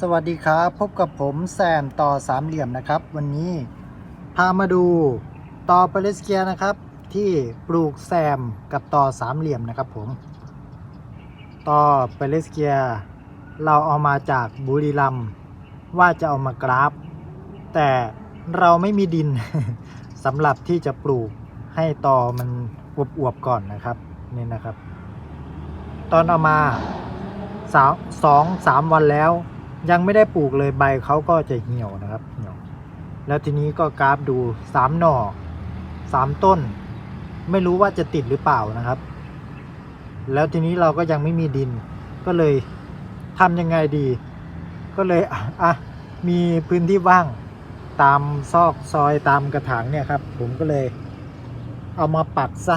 สวัสดีครับ พบกับผมแซมต่อสามเหลี่ยมนะครับ วันนี้พามาดูต่อเปเลสเกียนะครับ ที่ปลูกแซมกับต่อสามเหลี่ยมนะครับผม ต่อเปเลสเกียเราเอามาจากบุรีรัมว่าจะเอามากราฟ แต่เราไม่มีดินสำหรับที่จะปลูกให้ตอมันอวบๆก่อนนะครับนี่นะครับ ตอนเอามาสองสามวันแล้ว ยังไม่ได้ปลูกเลยใบเขาก็จะเหี่ยวนะครับเหี่ยว แล้วทีนี้ก็กราฟดูสามหน่อสามต้น ไม่รู้ว่าจะติดหรือเปล่านะครับ แล้วทีนี้เราก็ยังไม่มีดิน ก็เลยทำยังไงดี ก็เลยอะอะมีพื้นที่ว่างตามซอกซอยตามกระถางเนี่ยครับ ผมก็เลยเอามาปักซะ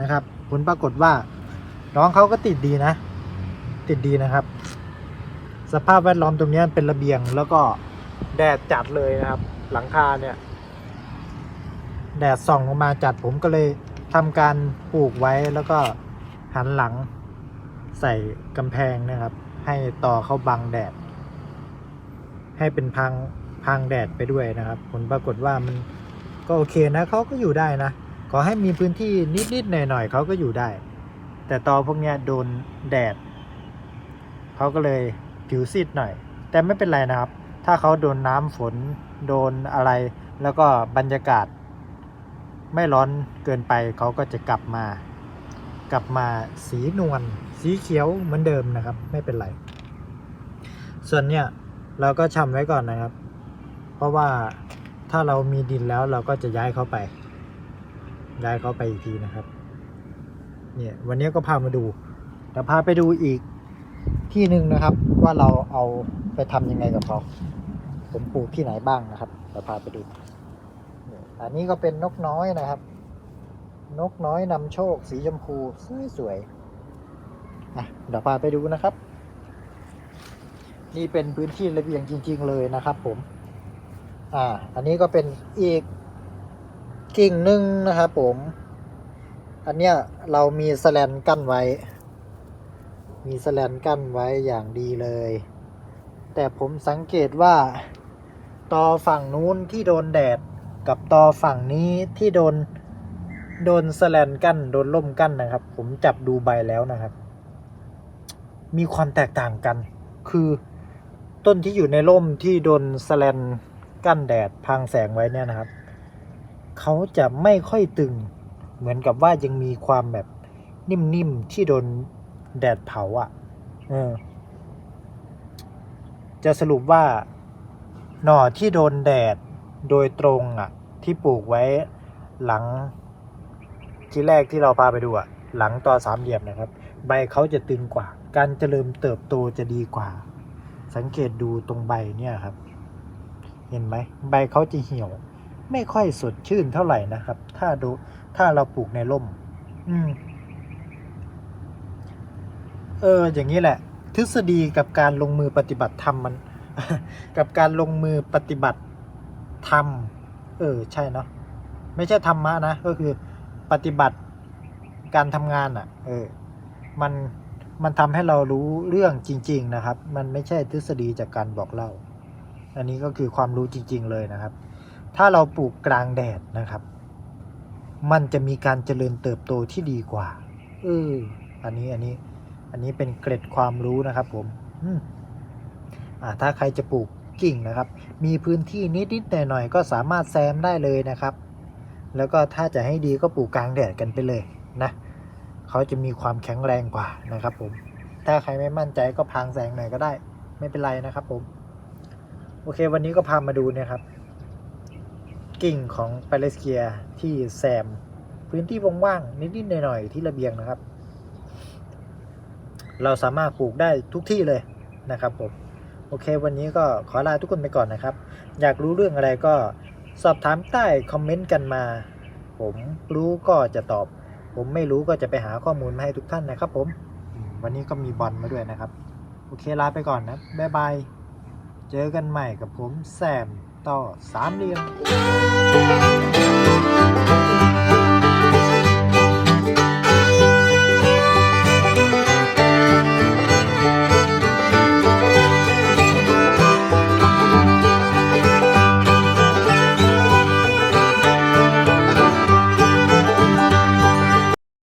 นะครับ ผลปรากฏว่า น้องเขาก็ติดดีนะ ติดดีนะครับ สภาพแวดล้อมตรงนี้เป็นระเบียงแล้วก็แดดจัดเลยนะครับ หลังคาเนี่ย แดดส่องลงมาจัดผมก็เลยทำการปลูกไว้แล้วก็หันหลังใส่กำแพงนะครับ ให้ต่อเข้าบังแดด ให้เป็นพังพังแดดไปด้วยนะครับ ผลปรากฏว่ามันก็โอเคนะเขาก็อยู่ได้นะขอให้มีพื้นที่นิดๆหน่อยๆเขาก็อยู่ได้ แต่ตอพวกเนี้ยโดนแดดเขาก็เลย ผิวซีดหน่อย แต่ไม่เป็นไรนะครับ ถ้าเขาโดนน้ำฝนโดนอะไร แล้วก็บรรยากาศ ไม่ร้อนเกินไปเขาก็จะกลับมา กลับมาสีนวลสีเขียวเหมือนเดิมนะครับ ไม่เป็นไร ส่วนเนี้ยเราก็ชำไว้ก่อนนะครับ เพราะว่าถ้าเรามีดินแล้วเราก็จะย้ายเขาไป ย้ายเขาไปอีกทีนะครับ เนี่ยวันนี้ก็พามาดูเดี๋ยวพาไปดูอีก ที่หนึ่งนะครับ ว่าเราเอาไปทำยังไงกับเขาผมปลูกที่ไหนบ้างนะครับเดี๋ยวพาไปดู อันนี้ก็เป็นนกน้อยนะครับ นกน้อยนำโชค สีชมพูสวยๆอะเดี๋ยวพาไปดูนะครับ นี่เป็นพื้นที่ระเบียงจริง ๆ เลยนะครับผม อ่า อันนี้ก็เป็นอีกกิ่งหนึ่งนะครับผม อันเนี้ยเรามีแสแลนกั้นไว้ มีสแลนกั้นไว้อย่างดีเลย แต่ผมสังเกตว่าตอฝั่งนู้นที่โดนแดดกับตอฝั่งนี้ที่โดนโดนสแลนกั้นโดนล่มกั้นนะครับ ผมจับดูใบแล้วนะครับ มีความแตกต่างกัน คือต้นที่อยู่ในร่มที่โดนสแลนกั้นแดดพังแสงไว้เนี่ยนะครับ เขาจะไม่ค่อยตึง เหมือนกับว่ายังมีความแบบนิ่มๆที่โดน แดดเผาอะ่ะ เออ จะสรุปว่า หน่อที่โดนแดดโดยตรงอะ่ะ ที่ปลูกไว้หลัง ที่แรกที่เราพาไปดูอะ่ะ หลังต่อสามเหลี่ยมนะครับ ใบเขาจะตึงกว่า การเจริญเติบโตจะดีกว่า สังเกตดูตรงใบเนี่ยครับ เห็นไหมใบเขาจะเหี่ยว ไม่ค่อยสดชื่นเท่าไหร่นะครับ ถ้าดูถ้าเราปลูกในร่ม อืม เออ อย่างนี้แหละ ทฤษฎีกับการลงมือปฏิบัติธรรมมัน กับการลงมือปฏิบัติธรรม เออ ใช่เนาะ ไม่ใช่ธรรมะนะ ก็คือปฏิบัติการทำงานอะ่ะ เออ มัน มันทำให้เรารู้เรื่องจริง ๆ นะครับ มันไม่ใช่ทฤษฎีจากการบอกเล่า อันนี้ก็คือความรู้จริง ๆ เลยนะครับ ถ้าเราปลูกกลางแดดนะครับ มันจะมีการเจริญเติบโตที่ดีกว่า เออ อันนี้ อันนี้ อันนี้เป็นเกร็ดความรู้นะครับผมอ่าถ้าใครจะปลูกกิ่งนะครับ มีพื้นที่นิดๆหน่อยๆก็สามารถแซมได้เลยนะครับ แล้วก็ถ้าจะให้ดีก็ปลูกกลางแดดกันไปเลยนะเขาจะมีความแข็งแรงกว่านะครับผม ถ้าใครไม่มั่นใจก็พางแสงหน่อยก็ได้ ไม่เป็นไรนะครับผม โอเค วันนี้ก็พามาดูเนะครับ กิ่งของปาเลสเกียที่แซม พื้นที่ว่างๆนิดๆหน่อยๆที่ระเบียงนะครับ เราสามารถปลูกได้ทุกที่เลยนะครับผมโอเค วันนี้ก็ขอลาทุกคนไปก่อนนะครับ อยากรู้เรื่องอะไรก็สอบถามใต้คอมเมนต์กันมา ผมรู้ก็จะตอบ ผมไม่รู้ก็จะไปหาข้อมูลมาให้ทุกท่านนะครับ ผมวันนี้ก็มีบอลมาด้วยนะครับ โอเคลาไปก่อนนะบ๊ายบายเจอกันใหม่กับผมแซมต่อสามเหลี่ยม